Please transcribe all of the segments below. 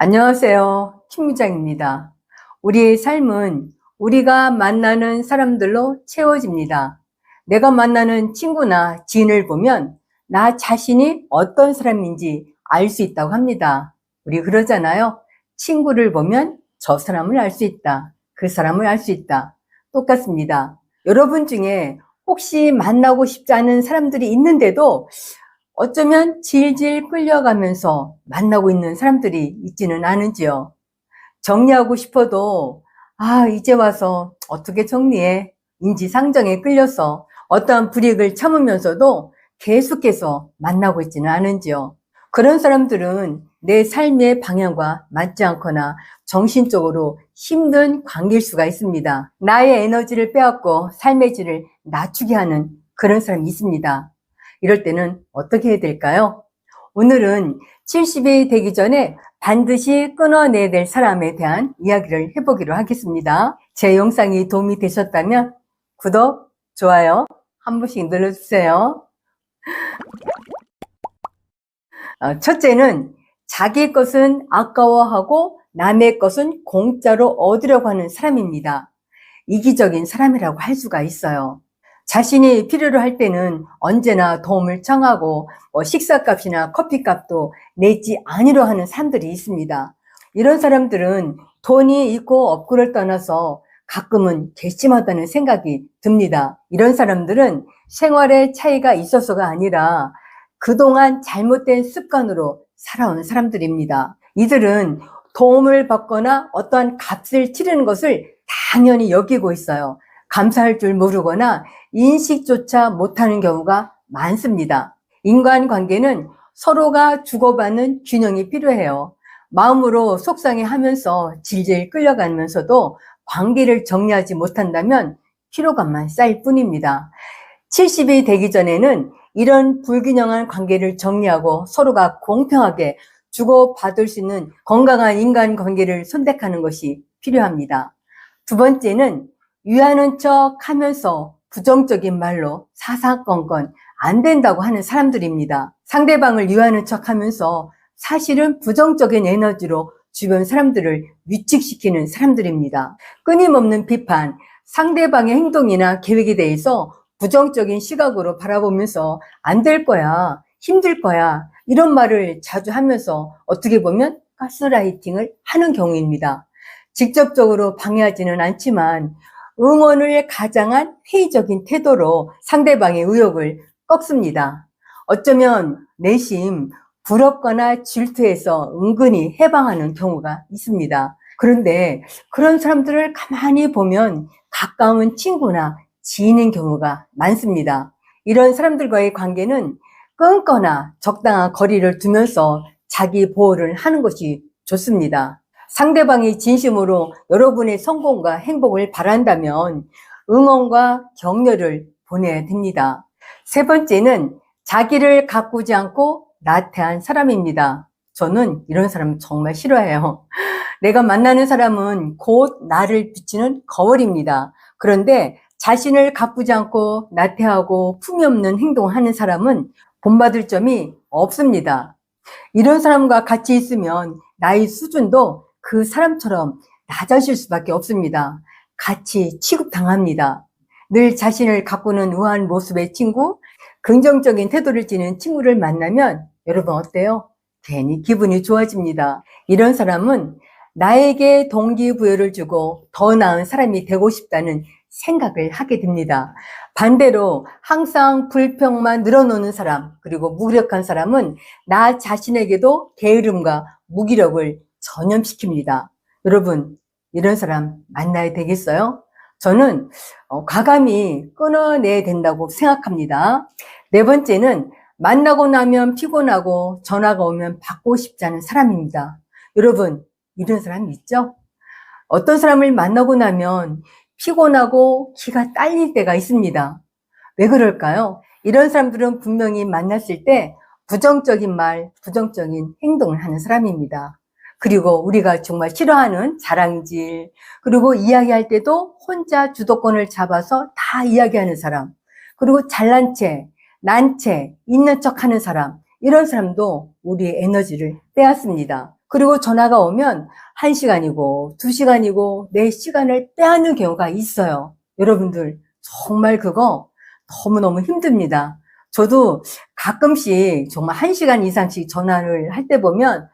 안녕하세요. 김무장입니다. 우리의 삶은 우리가 만나는 사람들로 채워집니다. 내가 만나는 친구나 지인을 보면 나 자신이 어떤 사람인지 알 수 있다고 합니다. 우리 그러잖아요. 친구를 보면 저 사람을 알 수 있다. 그 사람을 알 수 있다. 똑같습니다. 여러분 중에 혹시 만나고 싶지 않은 사람들이 있는데도 어쩌면 질질 끌려가면서 만나고 있는 사람들이 있지는 않은지요. 정리하고 싶어도, 아, 이제 와서 어떻게 정리해? 인지상정에 끌려서 어떠한 불이익을 참으면서도 계속해서 만나고 있지는 않은지요. 그런 사람들은 내 삶의 방향과 맞지 않거나 정신적으로 힘든 관계일 수가 있습니다. 나의 에너지를 빼앗고 삶의 질을 낮추게 하는 그런 사람이 있습니다. 이럴 때는 어떻게 해야 될까요? 오늘은 70이 되기 전에 반드시 끊어내야 될 사람에 대한 이야기를 해보기로 하겠습니다. 제 영상이 도움이 되셨다면 구독, 좋아요 한 번씩 눌러주세요. 어, 첫째는 자기 것은 아까워하고 남의 것은 공짜로 얻으려고 하는 사람입니다. 이기적인 사람이라고 할 수가 있어요. 자신이 필요로 할 때는 언제나 도움을 청하고 뭐 식사값이나 커피값도 내지 아니려 하는 사람들이 있습니다. 이런 사람들은 돈이 있고 없고를 떠나서 가끔은 괘씸하다는 생각이 듭니다. 이런 사람들은 생활의 차이가 있어서가 아니라 그동안 잘못된 습관으로 살아온 사람들입니다. 이들은 도움을 받거나 어떠한 값을 치르는 것을 당연히 여기고 있어요. 감사할 줄 모르거나 인식조차 못하는 경우가 많습니다. 인간관계는 서로가 주고받는 균형이 필요해요. 마음으로 속상해 하면서 질질 끌려가면서도 관계를 정리하지 못한다면 피로감만 쌓일 뿐입니다. 70이 되기 전에는 이런 불균형한 관계를 정리하고 서로가 공평하게 주고받을 수 있는 건강한 인간 관계를 선택하는 것이 필요합니다. 두 번째는 위하는 척 하면서 부정적인 말로 사사건건 안 된다고 하는 사람들입니다. 상대방을 위하는 척 하면서 사실은 부정적인 에너지로 주변 사람들을 위축시키는 사람들입니다. 끊임없는 비판, 상대방의 행동이나 계획에 대해서 부정적인 시각으로 바라보면서 안 될 거야, 힘들 거야, 이런 말을 자주 하면서 어떻게 보면 가스라이팅을 하는 경우입니다. 직접적으로 방해하지는 않지만 응원을 가장한 회의적인 태도로 상대방의 의욕을 꺾습니다. 어쩌면 내심 부럽거나 질투해서 은근히 해방하는 경우가 있습니다. 그런데 그런 사람들을 가만히 보면 가까운 친구나 지인인 경우가 많습니다. 이런 사람들과의 관계는 끊거나 적당한 거리를 두면서 자기 보호를 하는 것이 좋습니다. 상대방이 진심으로 여러분의 성공과 행복을 바란다면 응원과 격려를 보내야 됩니다. 세 번째는 자기를 가꾸지 않고 나태한 사람입니다. 저는 이런 사람 정말 싫어해요. 내가 만나는 사람은 곧 나를 비치는 거울입니다. 그런데 자신을 가꾸지 않고 나태하고 품이 없는 행동을 하는 사람은 본받을 점이 없습니다. 이런 사람과 같이 있으면 나의 수준도 그 사람처럼 낮아질 수밖에 없습니다. 같이 취급당합니다. 늘 자신을 가꾸는 우아한 모습의 친구, 긍정적인 태도를 지닌 친구를 만나면 여러분 어때요? 괜히 기분이 좋아집니다. 이런 사람은 나에게 동기부여를 주고 더 나은 사람이 되고 싶다는 생각을 하게 됩니다. 반대로 항상 불평만 늘어놓는 사람, 그리고 무력한 사람은 나 자신에게도 게으름과 무기력을 전염시킵니다. 여러분, 이런 사람 만나야 되겠어요? 저는 어, 과감히 끊어내야 된다고 생각합니다. 네 번째는 만나고 나면 피곤하고 전화가 오면 받고 싶지 않은 사람입니다. 여러분, 이런 사람 있죠? 어떤 사람을 만나고 나면 피곤하고 기가 딸릴 때가 있습니다. 왜 그럴까요? 이런 사람들은 분명히 만났을 때 부정적인 말, 부정적인 행동을 하는 사람입니다. 그리고 우리가 정말 싫어하는 자랑질, 그리고 이야기할 때도 혼자 주도권을 잡아서 다 이야기하는 사람, 그리고 잘난 채, 난 채, 있는 척 하는 사람, 이런 사람도 우리의 에너지를 빼앗습니다. 그리고 전화가 오면 1시간이고 2시간이고 내 시간을 빼앗는 경우가 있어요. 여러분들 정말 그거 너무너무 힘듭니다. 저도 가끔씩 정말 1시간 이상씩 전화를 할 때 보면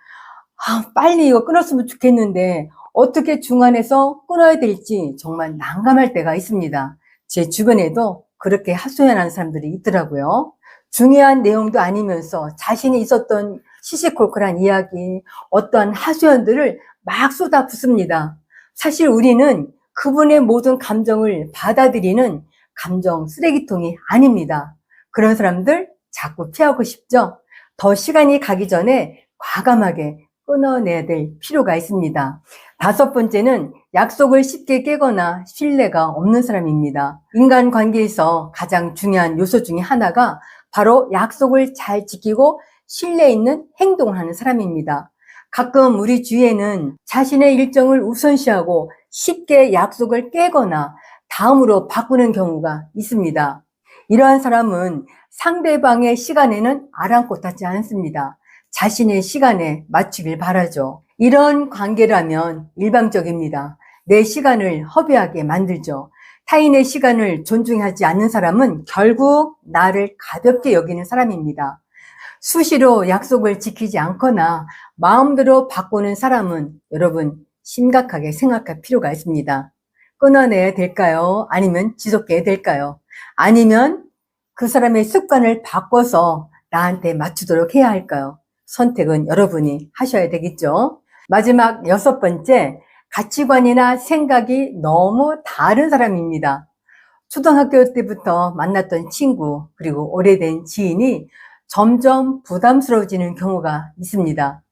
아, 빨리 이거 끊었으면 좋겠는데 어떻게 중간에서 끊어야 될지 정말 난감할 때가 있습니다. 제 주변에도 그렇게 하소연하는 사람들이 있더라고요. 중요한 내용도 아니면서 자신이 있었던 시시콜콜한 이야기, 어떠한 하소연들을 막 쏟아 붓습니다. 사실 우리는 그분의 모든 감정을 받아들이는 감정 쓰레기통이 아닙니다. 그런 사람들 자꾸 피하고 싶죠? 더 시간이 가기 전에 과감하게 끊어내야 될 필요가 있습니다. 다섯 번째는 약속을 쉽게 깨거나 신뢰가 없는 사람입니다. 인간 관계에서 가장 중요한 요소 중에 하나가 바로 약속을 잘 지키고 신뢰 있는 행동을 하는 사람입니다. 가끔 우리 주위에는 자신의 일정을 우선시하고 쉽게 약속을 깨거나 다음으로 바꾸는 경우가 있습니다. 이러한 사람은 상대방의 시간에는 아랑곳하지 않습니다. 자신의 시간에 맞추길 바라죠. 이런 관계라면 일방적입니다. 내 시간을 허비하게 만들죠. 타인의 시간을 존중하지 않는 사람은 결국 나를 가볍게 여기는 사람입니다. 수시로 약속을 지키지 않거나 마음대로 바꾸는 사람은 여러분 심각하게 생각할 필요가 있습니다. 끊어내야 될까요? 아니면 지속해야 될까요? 아니면 그 사람의 습관을 바꿔서 나한테 맞추도록 해야 할까요? 선택은 여러분이 하셔야 되겠죠. 마지막 여섯 번째, 가치관이나 생각이 너무 다른 사람입니다. 초등학교 때부터 만났던 친구, 그리고 오래된 지인이 점점 부담스러워지는 경우가 있습니다.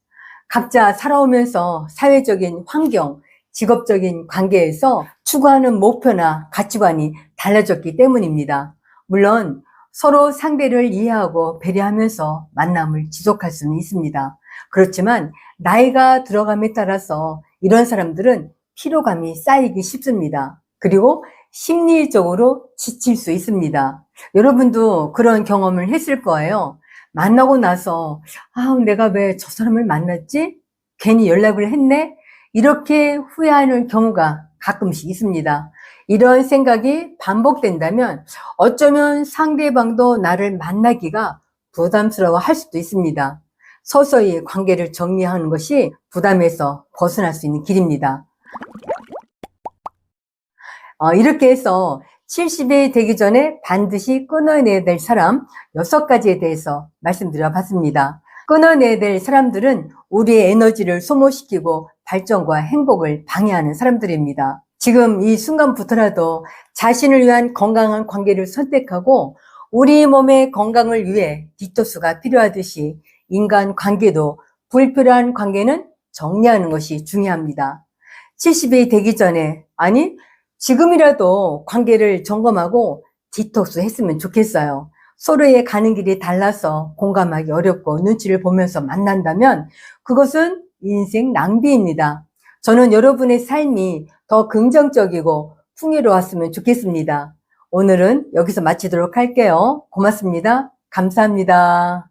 각자 살아오면서 사회적인 환경, 직업적인 관계에서 추구하는 목표나 가치관이 달라졌기 때문입니다. 물론 서로 상대를 이해하고 배려하면서 만남을 지속할 수는 있습니다. 그렇지만 나이가 들어감에 따라서 이런 사람들은 피로감이 쌓이기 쉽습니다. 그리고 심리적으로 지칠 수 있습니다. 여러분도 그런 경험을 했을 거예요. 만나고 나서, 아, 내가 왜 저 사람을 만났지? 괜히 연락을 했네? 이렇게 후회하는 경우가 가끔씩 있습니다. 이런 생각이 반복된다면 어쩌면 상대방도 나를 만나기가 부담스러워 할 수도 있습니다. 서서히 관계를 정리하는 것이 부담에서 벗어날 수 있는 길입니다. 어, 이렇게 해서 70이 되기 전에 반드시 끊어내야 될 사람 6가지에 대해서 말씀드려 봤습니다. 끊어내야 될 사람들은 우리의 에너지를 소모시키고 발전과 행복을 방해하는 사람들입니다. 지금 이 순간부터라도 자신을 위한 건강한 관계를 선택하고 우리 몸의 건강을 위해 디토스가 필요하듯이 인간 관계도 불필요한 관계는 정리하는 것이 중요합니다. 70이 되기 전에, 아니, 지금이라도 관계를 점검하고 디톡스 했으면 좋겠어요. 서로의 가는 길이 달라서 공감하기 어렵고 눈치를 보면서 만난다면 그것은 인생 낭비입니다. 저는 여러분의 삶이 더 긍정적이고 풍요로웠으면 좋겠습니다. 오늘은 여기서 마치도록 할게요. 고맙습니다. 감사합니다.